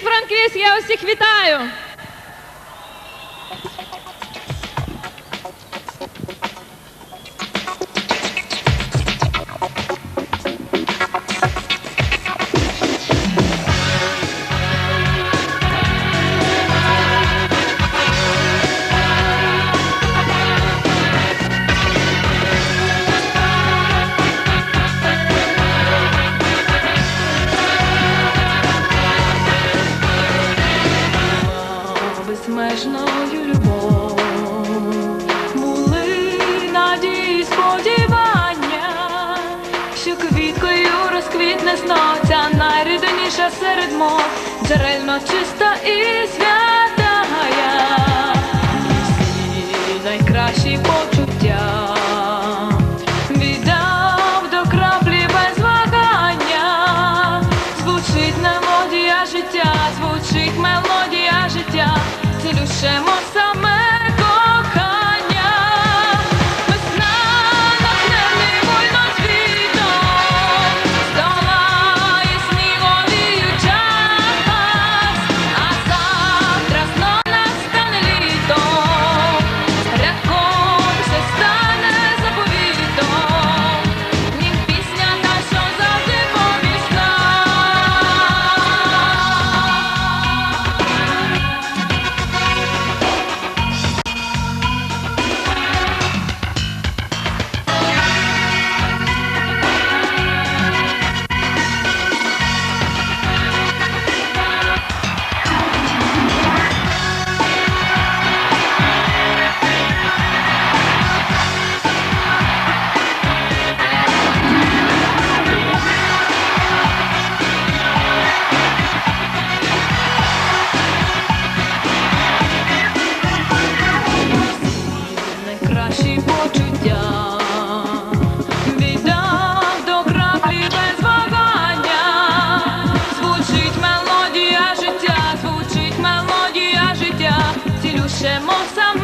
Привіт, Франківськ! Я усіх вітаю! Що квіткою розквітне знов ця найрідніша серед мов, джерельно чиста і свята всі найкращі почуття. Віддав до краплі без вагання, звучить мелодія життя, звучить мелодія життя, цілющемо саме мелодія життя, цілюще, мов сам